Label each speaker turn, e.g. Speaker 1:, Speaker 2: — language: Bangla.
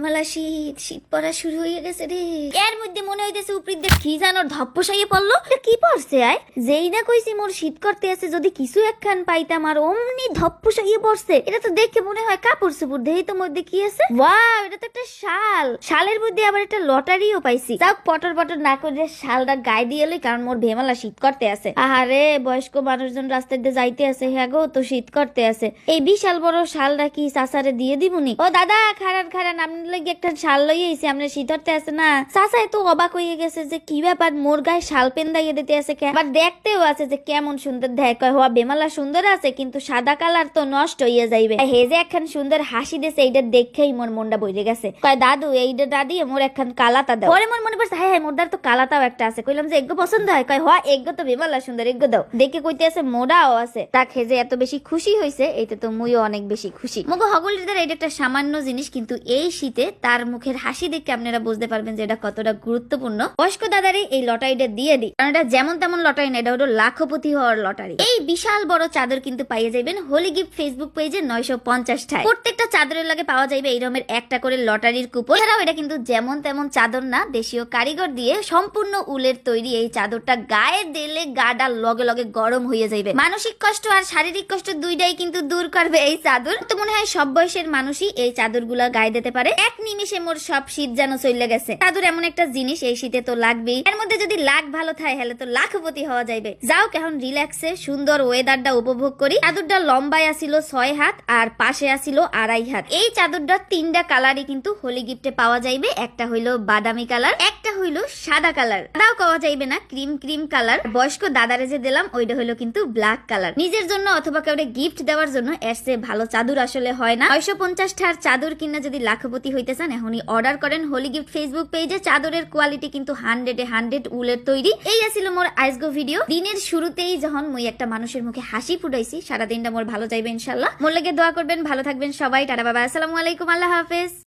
Speaker 1: বিমলা শীত শীত পড়া শুরু হয়ে গেছে রে। এর মধ্যে মনে হইতেছে উপরি দিয়ে কি জানোর ধপ্পসাইয়ে পড়ল। কি পড়ছে আয় যেই না কইছি মোর শীত করতে আছে, যদি কিছু একখান পাইতাম আর অমনি ধপ্পসাইয়ে পড়ছে, এটা তো দেখে মনে হয় কাপড় চুপুর দেহি তো মধ্যে কি আছে। ওয়াও, এটা তো একটা শাল। শালের মধ্যে আবার একটা লটারিও পাইছি। যাক পটর পটর না করে শালটা গায়ে দিয়ে এলি কারণ মোর ভেমালা শীত করতে আছে। আহারে, বয়স্ক মানুষজন রাস্তায় দিয়ে যাইতে আছে হ্যাঁ গো, তো শীত করতে আছে। এই বিশাল বড় শালটা কি চাচারে দিয়ে দিবনি ও দাদা খারান খারান আপনার লাগি একটা শাল লই আমরা আছে না। অবাক হয়ে গেছে যে কি ব্যাপার, মোর গায়ে শাল দিতে আছে আবার দেখতেও আছে যে কেমন সুন্দর, দেখ হওয়া বেমালা সুন্দর আছে, কিন্তু সাদা কালার তো নষ্ট যাইবে। হে যে একখান সুন্দর হাসি এইটা দেখেই মোর মনটা বইরে গেছে। কয়, দাদু এইটা দাদি মোর একখান কালাতা দাও। পরে মোর মনে পড়ছে হ্যাঁ হ্যাঁ মোরদার তো কালাতাও একটা আছে। কইলাম যে, এগ্গো পছন্দ হয়? কয় হওয়া এগ্গো তো বেমালা সুন্দর, এগ্গো দাও। দেখে কইতে আছে মোড়াও আছে। তা খেজে এত বেশি খুশি হইছে, এইটা তো মুইও অনেক বেশি খুশি। মগো হগলিদের এটা একটা সামান্য জিনিস, কিন্তু এই শীতে তার মুখের হাসি দেখে আপনারা বুঝতে পারবেন যে এটা কতটা গুরুত্বপূর্ণ। বয়স্ক দাদারে এই লটারিটা দিয়ে দিই। কারণ এটা যেমন তেমন লটারি না, এটা হলো লাখপতি হওয়ার লটারি। এই বিশাল বড় চাদর কিন্তু পাইয়ে যাবেন হোলি গিফট ফেসবুক পেজে নয়শো পঞ্চাশ টাকা প্রত্যেকটা চাদরের লাগে পাওয়া যাবে এই রকমের একটা করে লটারির কুপন। এছাড়াও এটা কিন্তু যেমন তেমন চাদর না, দেশীয় কারিগর দিয়ে সম্পূর্ণ উলের তৈরি এই চাদরটা গায়ে দিলে গাডা লগে লগে গরম হয়ে যাবে মানসিক কষ্ট আর শারীরিক কষ্ট দুইটাই কিন্তু দূর করবে এই চাদর। তো মনে হয় সব বয়সের মানুষই এই চাদরগুলা গায়ে দিতে পারে। এক নিমিষে মোর সব শীত যেন চলে গেছে। চাদর এমন একটা জিনিস, এই শীতে তো লাগবেই। এর মধ্যে যদি লাখ ভালো থাকে, হলে তো লাখপতি হওয়া যাইবে। যাও কেমন রিল্যাক্সে সুন্দর ওয়েদারটা উপভোগ করি। চাদরটা লম্বায় আসিল ছয় হাত আর পাশে আসিল আড়াই হাত। এই চাদরটা তিনটা কালারই কিন্তু হোলি গিফটে পাওয়া যাইবে। একটা হইল বাদামি কালার একটা হইল সাদা কালার। তাও পাওয়া যাইবে না, ক্রিম ক্রিম কালার। বয়স্ক দাদারে যে দিলাম, ওইটা হইল কিন্তু ব্ল্যাক কালার। নিজের জন্য অথবা কাউকে গিফট দেওয়ার জন্য এর চেয়ে ভালো চাদর আসলে হয় না। ছয়শো পঞ্চাশ টার চাদর কিনা যদি লাখপতি হইতে চান এখনই অর্ডার করেন হোলি গিফট ফেসবুক পেজে চাদরের কোয়ালিটি কিন্তু হান্ড্রেডে হান্ড্রেড উলের তৈরি। এই আসিল মোর আইসগো ভিডিও দিনের শুরুতেই যখন মুই একটা মানুষের মুখে হাসি ফুটাইছি, সারাদিনটা মোর ভালো যাইবে ইনশাল্লাহ মোর লাগে দোয়া করবেন, ভালো থাকবেন সবাই। টাটা বাবা, আসসালামু আলাইকুম, আল্লাহ হাফেজ।